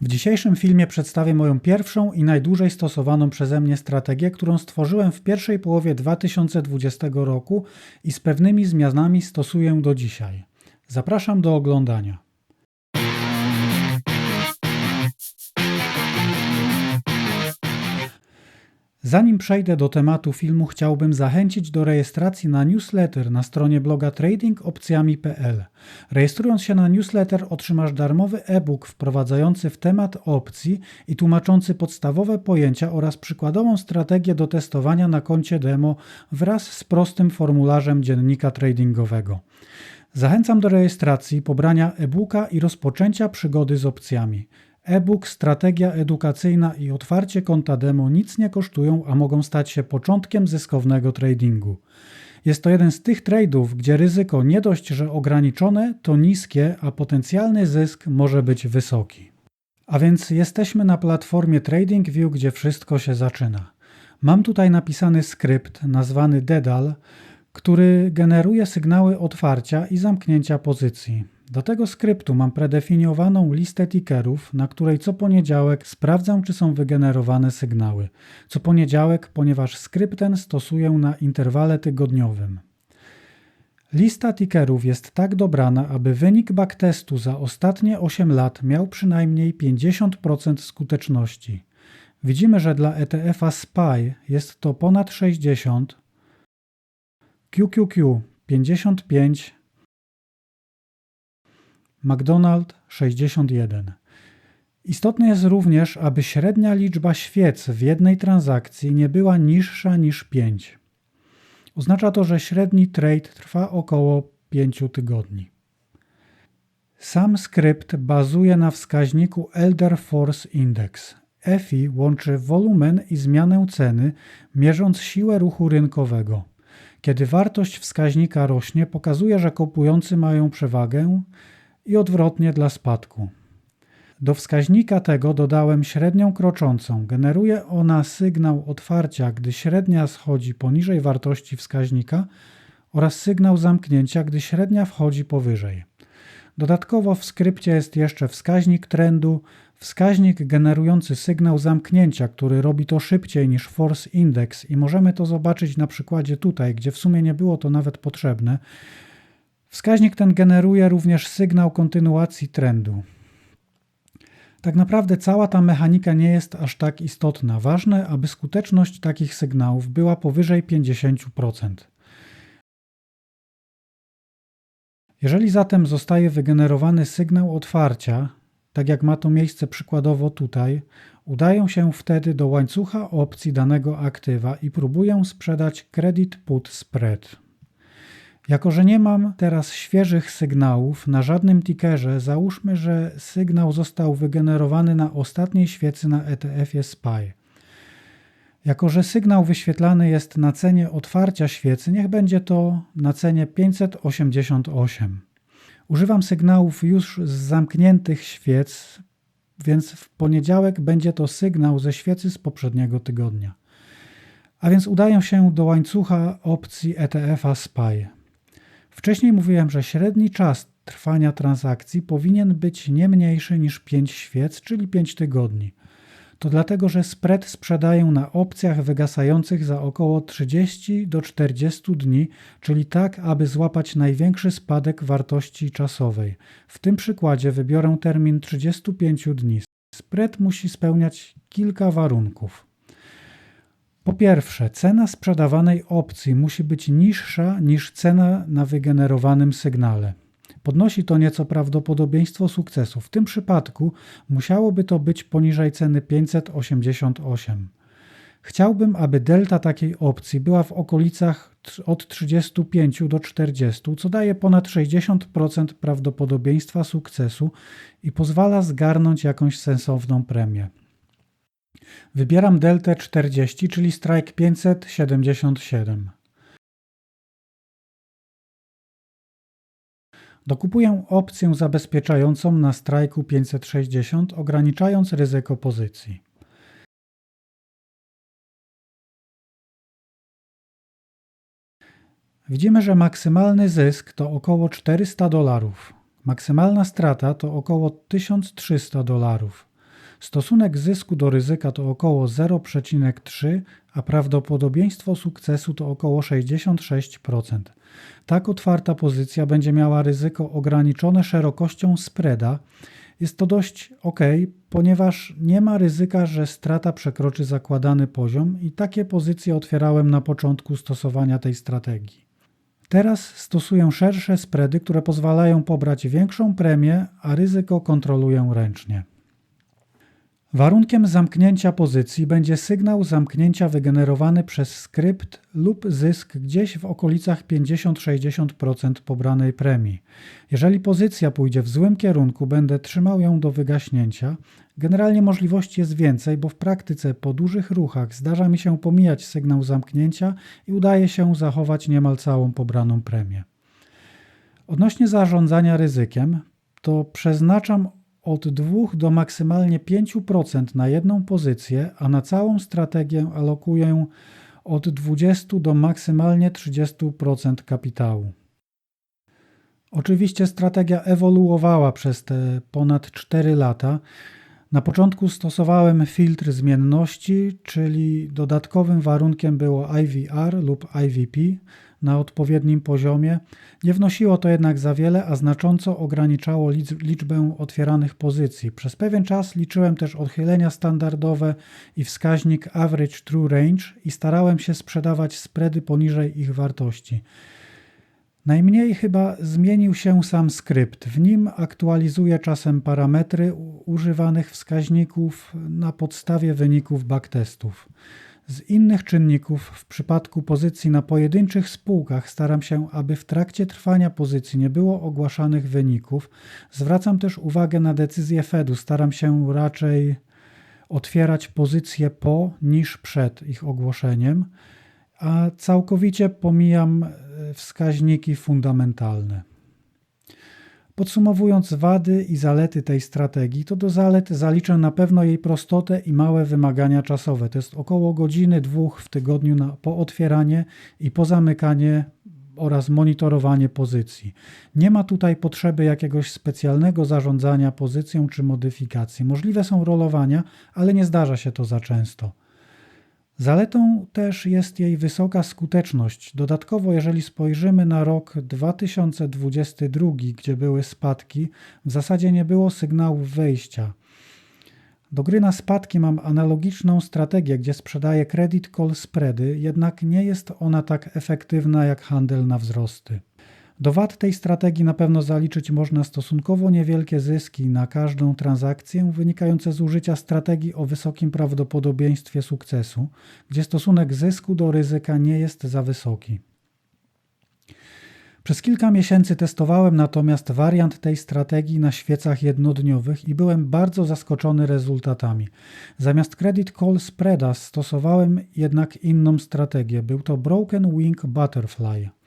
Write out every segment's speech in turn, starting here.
W dzisiejszym filmie przedstawię moją pierwszą i najdłużej stosowaną przeze mnie strategię, którą stworzyłem w pierwszej połowie 2020 roku i z pewnymi zmianami stosuję do dzisiaj. Zapraszam do oglądania. Zanim przejdę do tematu filmu, chciałbym zachęcić do rejestracji na newsletter na stronie bloga tradingopcjami.pl. Rejestrując się na newsletter otrzymasz darmowy e-book wprowadzający w temat opcji i tłumaczący podstawowe pojęcia oraz przykładową strategię do testowania na koncie demo wraz z prostym formularzem dziennika tradingowego. Zachęcam do rejestracji, pobrania e-booka i rozpoczęcia przygody z opcjami. E-book, strategia edukacyjna i otwarcie konta demo nic nie kosztują, a mogą stać się początkiem zyskownego tradingu. Jest to jeden z tych tradeów, gdzie ryzyko nie dość, że ograniczone, to niskie, a potencjalny zysk może być wysoki. A więc jesteśmy na platformie TradingView, gdzie wszystko się zaczyna. Mam tutaj napisany skrypt nazwany Dedal, który generuje sygnały otwarcia i zamknięcia pozycji. Do tego skryptu mam predefiniowaną listę tickerów, na której co poniedziałek sprawdzam, czy są wygenerowane sygnały. Co poniedziałek, ponieważ skrypt ten stosuję na interwale tygodniowym. Lista tickerów jest tak dobrana, aby wynik backtestu za ostatnie 8 lat miał przynajmniej 50% skuteczności. Widzimy, że dla ETF-a SPY jest to ponad 60, QQQ 55, McDonald 61. Istotne jest również, aby średnia liczba świec w jednej transakcji nie była niższa niż 5. Oznacza to, że średni trade trwa około 5 tygodni. Sam skrypt bazuje na wskaźniku Elder Force Index. EFI łączy wolumen i zmianę ceny, mierząc siłę ruchu rynkowego. Kiedy wartość wskaźnika rośnie, pokazuje, że kupujący mają przewagę, i odwrotnie dla spadku. Do wskaźnika tego dodałem średnią kroczącą. Generuje ona sygnał otwarcia, gdy średnia schodzi poniżej wartości wskaźnika oraz sygnał zamknięcia, gdy średnia wchodzi powyżej. Dodatkowo w skrypcie jest jeszcze wskaźnik trendu, wskaźnik generujący sygnał zamknięcia, który robi to szybciej niż force index i możemy to zobaczyć na przykładzie tutaj, gdzie w sumie nie było to nawet potrzebne. Wskaźnik ten generuje również sygnał kontynuacji trendu. Tak naprawdę cała ta mechanika nie jest aż tak istotna. Ważne, aby skuteczność takich sygnałów była powyżej 50%. Jeżeli zatem zostaje wygenerowany sygnał otwarcia, tak jak ma to miejsce przykładowo tutaj, udają się wtedy do łańcucha opcji danego aktywa i próbują sprzedać credit put spread. Jako, że nie mam teraz świeżych sygnałów na żadnym tickerze, załóżmy, że sygnał został wygenerowany na ostatniej świecy na ETF-ie SPY. Jako, że sygnał wyświetlany jest na cenie otwarcia świecy, niech będzie to na cenie 588. Używam sygnałów już z zamkniętych świec, więc w poniedziałek będzie to sygnał ze świecy z poprzedniego tygodnia. A więc udaję się do łańcucha opcji ETF-a SPY. Wcześniej mówiłem, że średni czas trwania transakcji powinien być nie mniejszy niż 5 świec, czyli 5 tygodni. To dlatego, że spread sprzedają na opcjach wygasających za około 30 do 40 dni, czyli tak, aby złapać największy spadek wartości czasowej. W tym przykładzie wybiorę termin 35 dni. Spread musi spełniać kilka warunków. Po pierwsze, cena sprzedawanej opcji musi być niższa niż cena na wygenerowanym sygnale. Podnosi to nieco prawdopodobieństwo sukcesu. W tym przypadku musiałoby to być poniżej ceny 588. Chciałbym, aby delta takiej opcji była w okolicach od 35 do 40, co daje ponad 60% prawdopodobieństwa sukcesu i pozwala zgarnąć jakąś sensowną premię. Wybieram deltę 40, czyli strike 577. Dokupuję opcję zabezpieczającą na strajku 560, ograniczając ryzyko pozycji. Widzimy, że maksymalny zysk to około 400 dolarów. Maksymalna strata to około 1300 dolarów. Stosunek zysku do ryzyka to około 0,3, a prawdopodobieństwo sukcesu to około 66%. Tak otwarta pozycja będzie miała ryzyko ograniczone szerokością spreada. Jest to dość ok, ponieważ nie ma ryzyka, że strata przekroczy zakładany poziom i takie pozycje otwierałem na początku stosowania tej strategii. Teraz stosuję szersze spready, które pozwalają pobrać większą premię, a ryzyko kontroluję ręcznie. Warunkiem zamknięcia pozycji będzie sygnał zamknięcia wygenerowany przez skrypt lub zysk gdzieś w okolicach 50-60% pobranej premii. Jeżeli pozycja pójdzie w złym kierunku, będę trzymał ją do wygaśnięcia. Generalnie możliwości jest więcej, bo w praktyce po dużych ruchach zdarza mi się pomijać sygnał zamknięcia i udaje się zachować niemal całą pobraną premię. Odnośnie zarządzania ryzykiem, to przeznaczam od 2 do maksymalnie 5% na jedną pozycję, a na całą strategię alokuję od 20 do maksymalnie 30% kapitału. Oczywiście strategia ewoluowała przez te ponad 4 lata. Na początku stosowałem filtr zmienności, czyli dodatkowym warunkiem było IVR lub IVP, na odpowiednim poziomie. Nie wnosiło to jednak za wiele, a znacząco ograniczało liczbę otwieranych pozycji. Przez pewien czas liczyłem też odchylenia standardowe i wskaźnik average true range i starałem się sprzedawać spready poniżej ich wartości. Najmniej chyba zmienił się sam skrypt. W nim aktualizuję czasem parametry używanych wskaźników na podstawie wyników backtestów. Z innych czynników, w przypadku pozycji na pojedynczych spółkach, staram się, aby w trakcie trwania pozycji nie było ogłaszanych wyników. Zwracam też uwagę na decyzję Fedu. Staram się raczej otwierać pozycje po niż przed ich ogłoszeniem, a całkowicie pomijam e, wskaźniki fundamentalne. Podsumowując wady i zalety tej strategii, to do zalet zaliczę na pewno jej prostotę i małe wymagania czasowe. To jest około godziny, dwóch w tygodniu na, po otwieranie i po zamykanie oraz monitorowanie pozycji. Nie ma tutaj potrzeby jakiegoś specjalnego zarządzania pozycją czy modyfikacji. Możliwe są rolowania, ale nie zdarza się to za często. Zaletą też jest jej wysoka skuteczność. Dodatkowo, jeżeli spojrzymy na rok 2022, gdzie były spadki, w zasadzie nie było sygnałów wejścia. Do gry na spadki mam analogiczną strategię, gdzie sprzedaję credit call spready, jednak nie jest ona tak efektywna jak handel na wzrosty. Do wad tej strategii na pewno zaliczyć można stosunkowo niewielkie zyski na każdą transakcję wynikające z użycia strategii o wysokim prawdopodobieństwie sukcesu, gdzie stosunek zysku do ryzyka nie jest za wysoki. Przez kilka miesięcy testowałem natomiast wariant tej strategii na świecach jednodniowych i byłem bardzo zaskoczony rezultatami. Zamiast Credit Call Spreada stosowałem jednak inną strategię. Był to Broken Wing Butterfly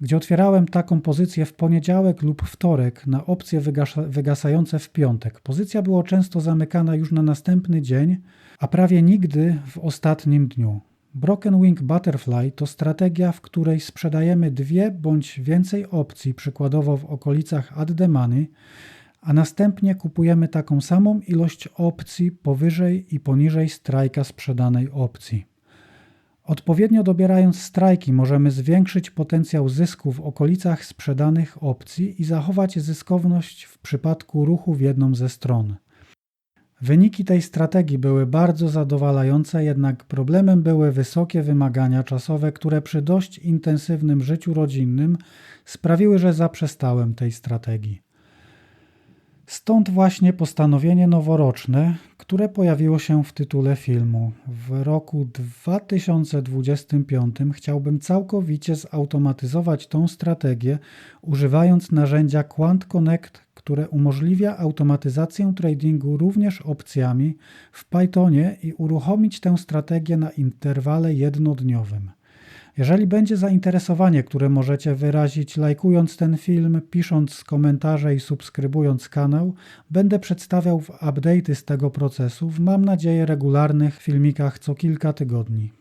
gdzie otwierałem taką pozycję w poniedziałek lub wtorek na opcje wygasające w piątek. Pozycja była często zamykana już na następny dzień, a prawie nigdy w ostatnim dniu. Broken Wing Butterfly to strategia, w której sprzedajemy dwie bądź więcej opcji, przykładowo w okolicach Add the Money, a następnie kupujemy taką samą ilość opcji powyżej i poniżej strajka sprzedanej opcji. Odpowiednio dobierając strajki możemy zwiększyć potencjał zysku w okolicach sprzedanych opcji i zachować zyskowność w przypadku ruchu w jedną ze stron. Wyniki tej strategii były bardzo zadowalające, jednak problemem były wysokie wymagania czasowe, które przy dość intensywnym życiu rodzinnym sprawiły, że zaprzestałem tej strategii. Stąd właśnie postanowienie noworoczne, które pojawiło się w tytule filmu. W roku 2025 chciałbym całkowicie zautomatyzować tą strategię, używając narzędzia Quant Connect, które umożliwia automatyzację tradingu również opcjami w Pythonie i uruchomić tę strategię na interwale jednodniowym. Jeżeli będzie zainteresowanie, które możecie wyrazić lajkując ten film, pisząc komentarze i subskrybując kanał, będę przedstawiał update'y z tego procesu w mam nadzieję regularnych filmikach co kilka tygodni.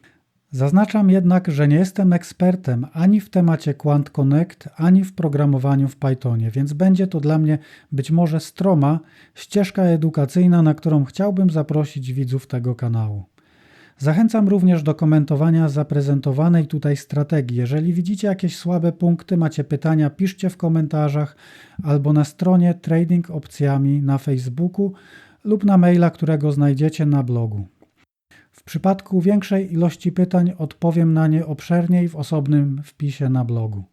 Zaznaczam jednak, że nie jestem ekspertem ani w temacie Quant Connect, ani w programowaniu w Pythonie, więc będzie to dla mnie być może stroma ścieżka edukacyjna, na którą chciałbym zaprosić widzów tego kanału. Zachęcam również do komentowania zaprezentowanej tutaj strategii. Jeżeli widzicie jakieś słabe punkty, macie pytania, piszcie w komentarzach albo na stronie Trading Opcjami na Facebooku lub na maila, którego znajdziecie na blogu. W przypadku większej ilości pytań odpowiem na nie obszerniej w osobnym wpisie na blogu.